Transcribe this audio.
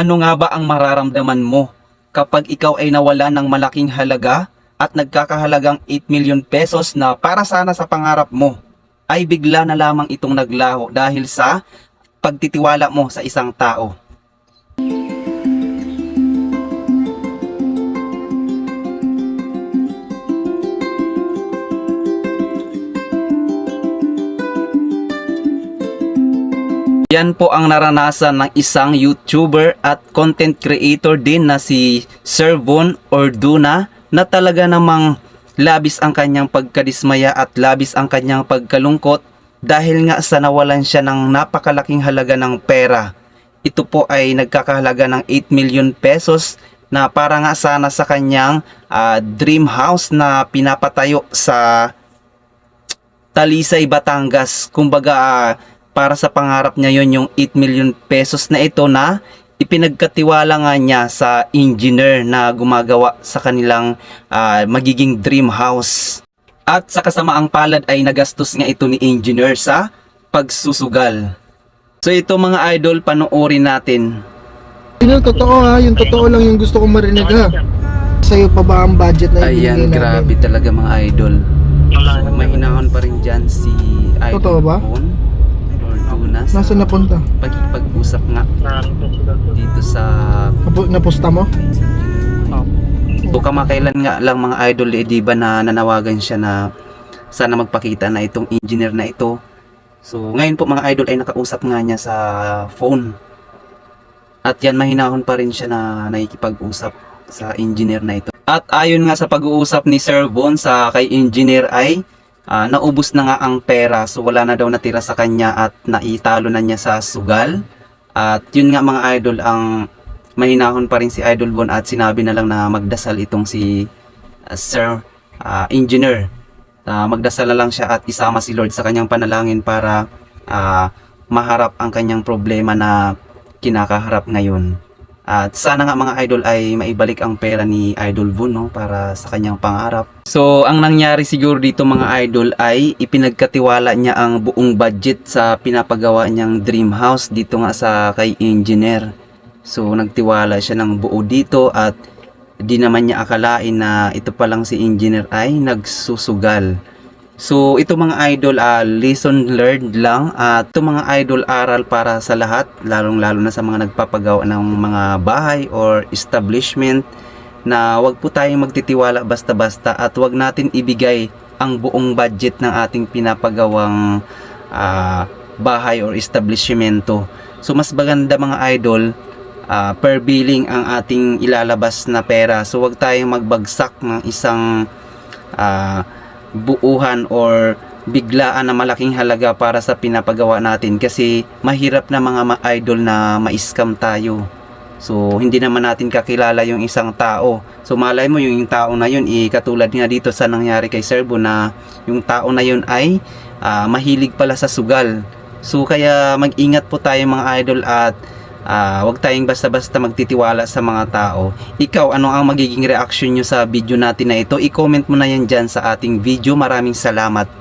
Ano nga ba ang mararamdaman mo kapag ikaw ay nawala ng malaking halaga at nagkakahalagang 8 million pesos na para sana sa pangarap mo ay bigla na lamang itong naglaho dahil sa pagtitiwala mo sa isang tao. Yan po ang naranasan ng isang YouTuber at content creator din na si Sir Von Orduna na talaga namang labis ang kanyang pagkadismaya at labis ang kanyang pagkalungkot dahil nga sa nawalan siya ng napakalaking halaga ng pera. Ito po ay nagkakahalaga ng 8 million pesos na para nga sana sa kanyang ah, dream house na pinapatayo sa Talisay, Batangas. Kumbaga, ah, para sa pangarap niya yon yung 8 million pesos na ito na ipinagkatiwala nga niya sa engineer na gumagawa sa kanilang ah, magiging dream house. At sa kasamaang palad ay nagastos nga ito ni engineer sa pagsusugal. So ito mga idol, panoorin natin. Yun yung totoo ha, yung totoo lang yung gusto kong marinig ha. Sa'yo pa ba ang budget na Ayan, ibinigay grabe talaga mga idol. So, mahinahon pa rin dyan si Idol Totoo ba? Bon or Tuna sa Nasaan napunta? pagkipag-usap nga dito sa Napu- napusta mo? So kamakailan nga lang mga idol eh, di ba na nanawagan siya na sana magpakita na itong engineer na ito. So ngayon po mga idol ay nakausap nga niya sa phone. At yan mahinahon pa rin siya na nakikipag-usap sa engineer na ito. At ayon nga sa pag-uusap ni Sir Von sa kay engineer ay ah, naubos na nga ang pera. So wala na daw natira sa kanya at naitalo na niya sa sugal. At yun nga mga idol ang mahinahon pa rin si Idol Von at sinabi na lang na magdasal itong si uh, Sir uh, Engineer. Uh, magdasal na lang siya at isama si Lord sa kanyang panalangin para uh, maharap ang kanyang problema na kinakaharap ngayon. At sana nga mga idol ay maibalik ang pera ni Idol Von no, para sa kanyang pangarap. So, ang nangyari siguro dito mga idol ay ipinagkatiwala niya ang buong budget sa pinapagawa niyang dream house dito nga sa kay engineer. So nagtiwala siya ng buo dito at di naman niya akalain na ito pa lang si engineer ay nagsusugal. So ito mga idol ah, lesson learned lang at ito mga idol aral para sa lahat lalong lalo na sa mga nagpapagawa ng mga bahay or establishment na wag po tayong magtitiwala basta-basta at wag natin ibigay ang buong budget ng ating pinapagawang ah, bahay or establishmento. So mas maganda mga idol ah, per billing ang ating ilalabas na pera. So wag tayong magbagsak ng isang ah, buuhan or biglaan na malaking halaga para sa pinapagawa natin kasi mahirap na mga ma- idol na ma-scam tayo. So hindi naman natin kakilala yung isang tao. So malay mo yung, tao na yun eh, katulad nga dito sa nangyari kay Serbo na yung tao na yun ay ah, mahilig pala sa sugal. So kaya mag-ingat po tayo mga idol at Ah, wag tayong basta-basta magtitiwala sa mga tao. Ikaw, ano ang magiging reaction nyo sa video natin na ito? I-comment mo na yan dyan sa ating video. Maraming salamat.